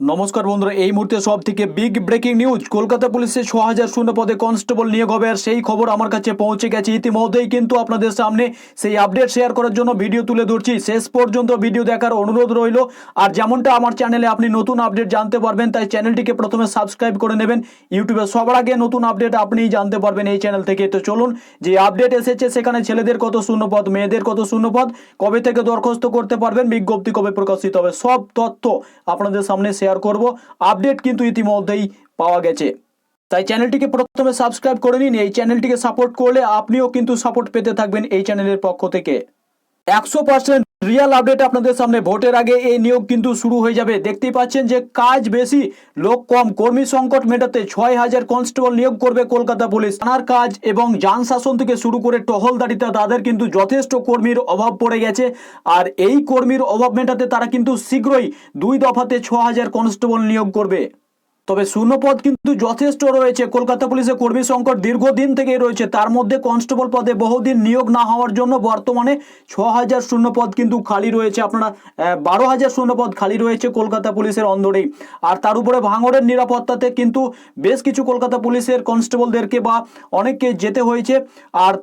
নমস্কার বন্ধুরা, এই মুহূর্তে সব থেকে বিগ ব্রেকিং নিউজ কলকাতা পুলিশের ছ হাজার শূন্য পদে কনস্টেবল নিয়োগ হবে আর সেই খবর আমার কাছে পৌঁছে গেছে। ইতিমধ্যেই কিন্তু আপনাদের সামনে সেই আপডেট শেয়ার করার জন্য ভিডিও তুলে ধরছি। শেষ পর্যন্ত ভিডিও দেখার অনুরোধ রইল। আর যেমনটা আমার চ্যানেলে আপনি নতুন আপডেট জানতে পারবেন, তাই চ্যানেলটিকে প্রথমে সাবস্ক্রাইব করে নেবেন। ইউটিউবে সবার আগে নতুন আপডেট আপনিই জানতে পারবেন এই চ্যানেল থেকে। তো চলুন, যে আপডেট এসেছে, সেখানে ছেলেদের কত শূন্যপদ, মেয়েদের কত শূন্যপদ, কবে থেকে দরখাস্ত করতে পারবেন, বিজ্ঞপ্তি কবে প্রকাশিত হবে, সব তথ্য আপনাদের সামনে শেয়ার করব। আপডেট কিন্তু ইতিমধ্যেই পাওয়া গেছে। তাই চ্যানেলটিকে প্রথমে সাবস্ক্রাইব করে নিন। এই চ্যানেলটিকে সাপোর্ট করলে আপনিও কিন্তু সাপোর্ট পেতে থাকবেন এই চ্যানেলের পক্ষ থেকে। একশো পার্সেন্ট রিয়েল আপডেট আপনাদের সামনে। ভোটের আগে এই নিয়োগ কিন্তু শুরু হয়ে যাবে। দেখতেই পাচ্ছেন যে কাজ বেশি। লোক কম। কর্মী সংকট মেটাতে ছয় হাজার কনস্টেবল নিয়োগ করবে কলকাতা পুলিশ। থানার কাজ এবং যান শাসন থেকে শুরু করে টহলদারিতে তাদের কিন্তু যথেষ্ট কর্মীর অভাব পড়ে গেছে। আর এই কর্মীর অভাব মেটাতে তারা কিন্তু শীঘ্রই দুই দফাতে ছ হাজার কনস্টেবল নিয়োগ করবে। তবে শূন্যপদ কিন্তু যথেষ্ট রয়েছে। কলকাতা পুলিশে কর্মী সংকট দীর্ঘদিন থেকেই রয়েছে। তার মধ্যে কনস্টেবল পদে বহুদিন নিয়োগ না হওয়ার জন্য বর্তমানে ছ হাজার শূন্যপদ কিন্তু খালি রয়েছে। আপনারা বারো হাজার শূন্যপদ খালি রয়েছে কলকাতা পুলিশের অন্দরেই। আর তার উপরে ভাঙড়ের নিরাপত্তাতে কিন্তু বেশ কিছু কলকাতা পুলিশের কনস্টেবলদেরকে বা অনেককে যেতে হয়েছে। আর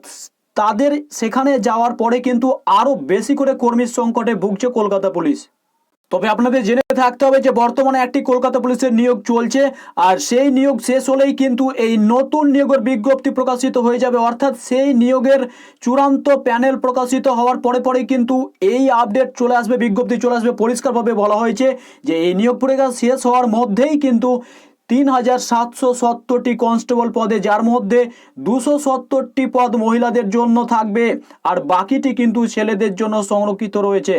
তাদের সেখানে যাওয়ার পরে কিন্তু আরও বেশি করে কর্মীর সংকটে ভুগছে কলকাতা পুলিশ। তবে আপনাদের জেনে থাকতে হবে যে বর্তমানে একটি কলকাতা পুলিশের নিয়োগ চলছে, আর সেই নিয়োগ শেষ হলেই কিন্তু এই নতুন নিয়োগের বিজ্ঞপ্তি প্রকাশিত হয়ে যাবে। অর্থাৎ সেই নিয়োগের চূড়ান্ত প্যানেল প্রকাশিত হওয়ার পরে পরে কিন্তু এই আপডেট চলে আসবে, বিজ্ঞপ্তি চলে আসবে। পরিষ্কারভাবে বলা হয়েছে যে এই নিয়োগ পরীক্ষা শেষ হওয়ার মধ্যেই কিন্তু তিন হাজার সাতশো সত্তরটি কনস্টেবল পদে, যার মধ্যে দুশো সত্তরটি পদ মহিলাদের জন্য থাকবে, আর বাকিটি কিন্তু ছেলেদের জন্য সংরক্ষিত রয়েছে।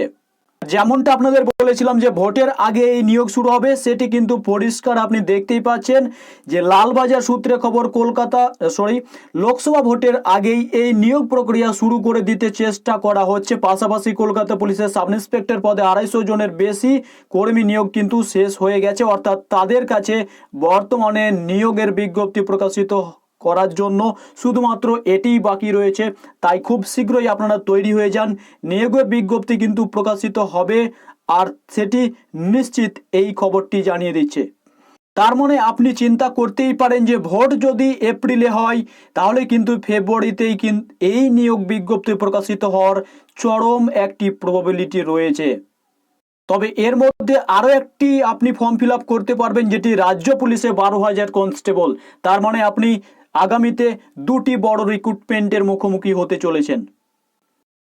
যেমনটা আপনাদের বলেছিলাম যে ভোটের আগে এই নিয়োগ শুরু হবে, সেটি কিন্তু পরিষ্কার আপনি দেখতেই পাচ্ছেন যে লালবাজার সূত্রে খবর কলকাতা সরি লোকসভা ভোটের আগেই এই নিয়োগ প্রক্রিয়া শুরু করে দিতে চেষ্টা করা হচ্ছে। পাশাপাশি কলকাতা পুলিশের সাব ইন্সপেক্টর পদে আড়াইশো জনের বেশি কর্মী নিয়োগ কিন্তু শেষ হয়ে গেছে, অর্থাৎ তাদের কাছে বর্তমানে নিয়োগের বিজ্ঞপ্তি প্রকাশিত করার জন্য শুধুমাত্র এটিই বাকি রয়েছে। তাই খুব শীঘ্রই আপনারা তৈরি হয়ে যান। নিয়োগের বিজ্ঞপ্তি কিন্তু প্রকাশিত হবে আর সেটি নিশ্চিত এই খবরটি জানিয়ে দিচ্ছে। তার মানে আপনি চিন্তা করতেই পারেন যে ভোট যদি এপ্রিলে হয়, তাহলে কিন্তু ফেব্রুয়ারিতেই কিন্তু এই নিয়োগ বিজ্ঞপ্তি প্রকাশিত হওয়ার চরম একটি প্রবাবিলিটি রয়েছে। তবে এর মধ্যে আরও একটি আপনি ফর্ম ফিল করতে পারবেন, যেটি রাজ্য পুলিশে বারো হাজার কনস্টেবল তার মানে আপনি আগামীতে দুটি বড় রিক্রুটমেন্টের মুখোমুখি হতে চলেছেন।